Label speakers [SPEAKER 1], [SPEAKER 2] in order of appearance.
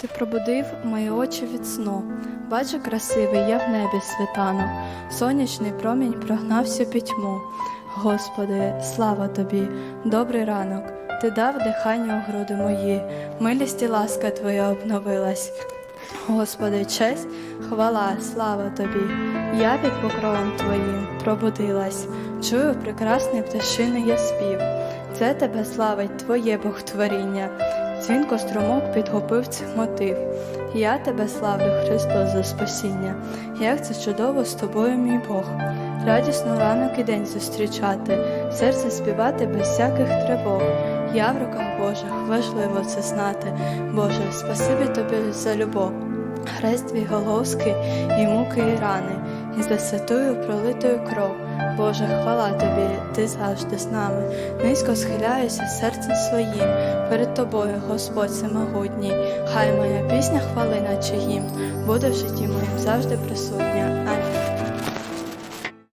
[SPEAKER 1] Ти пробудив мої очі від сну. Бачу, красивий я в небі світанок, сонячний промінь прогнав всю пітьму. Господи, слава тобі, добрий ранок, ти дав дихання у груди мої, милість і ласка твоя обновилась. Господи, честь, хвала, слава тобі. Я під покровом твоїм пробудилась, чую прекрасний пташиний я спів. Це тебе славить Твоє Богтворіння. Дзвінко струмок підхопив цих мотив. Я тебе славлю, Христос, за спасіння. Як це чудово з тобою, мій Бог. Радісно ранок і день зустрічати, серце співати без всяких тривог. Я в руках Божих, важливо це знати. Боже, спасибі тобі за любов. Хрест твій головський і муки, і рани, і за святою пролитою кров. Боже, хвала тобі, ти завжди з нами. Низько схиляюся серцем своїм. Перед тобою, Господь всемогутній. Хай моя пісня хвалина чи гімн, буде в житті моїм завжди присутня.